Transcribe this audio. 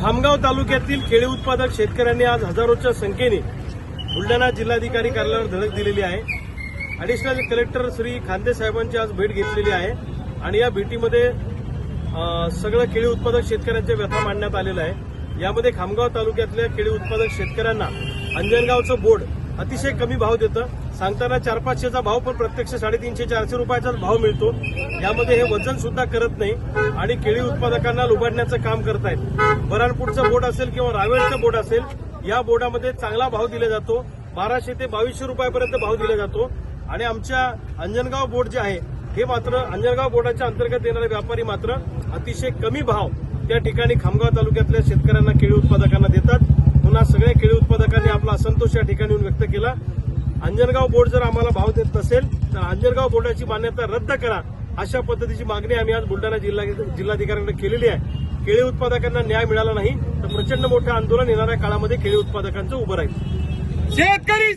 खामगाव तालुक्यातील केळी उत्पादक शेतकऱ्यांनी आज हजारोच्या संख्येने बुलढाणा जिल्हाधिकारी कार्यालयावर धडक दिलेली आहे. अडिशनल कलेक्टर श्री खांदे साहेबांची आज भेट घेतलेली आहे आणि या भेटीमध्ये सगळं केळी उत्पादक शेतकऱ्यांच्या व्यथा मांडण्यात आलेलं आहे. यामध्ये खामगाव तालुक्यातल्या केळी उत्पादक शेतकऱ्यांना अंजनगावचं बोर्ड अतिशय कमी भाव देतं. सांगताना चार पाचशेचा भाव पण प्रत्यक्ष साडेतीनशे चारशे रुपयाचाच भाव मिळतो. यामध्ये हे वजन सुद्धा करत नाही आणि केळी उत्पादकांना लुबाडण्याचं काम करतायत. बराणपूरचं बोर्ड असेल किंवा रावेरचं बोर्ड असेल या बोर्डामध्ये चांगला भाव दिला जातो. बाराशे ते बावीसशे रुपयापर्यंत भाव दिला जातो. आणि आमच्या अंजनगाव बोर्ड जे आहे हे मात्र अंजनगाव बोर्डाच्या अंतर्गत येणारे व्यापारी मात्र अतिशय कमी भाव त्या ठिकाणी खामगाव तालुक्यातल्या शेतकऱ्यांना केळी उत्पादकांना देतात. पुन्हा सगळ्या केळी उत्पादकांनी आपला असंतोष या ठिकाणी येऊन व्यक्त केला. अंजनगाव बोर्ड जर आम्हाला भाव देत नसेल तर अंजनगाव बोर्डाची मान्यता रद्द करा अशा पद्धतीची मागणी आम्ही आज बुलढाणा जिल्हा जिल्हाधिकाऱ्यांकडे केलेली आहे. केळी उत्पादकांना न्याय मिळाला नाही तर प्रचंड मोठं आंदोलन येणाऱ्या काळामध्ये केळी उत्पादकांचं उभं राहील. शेतकरी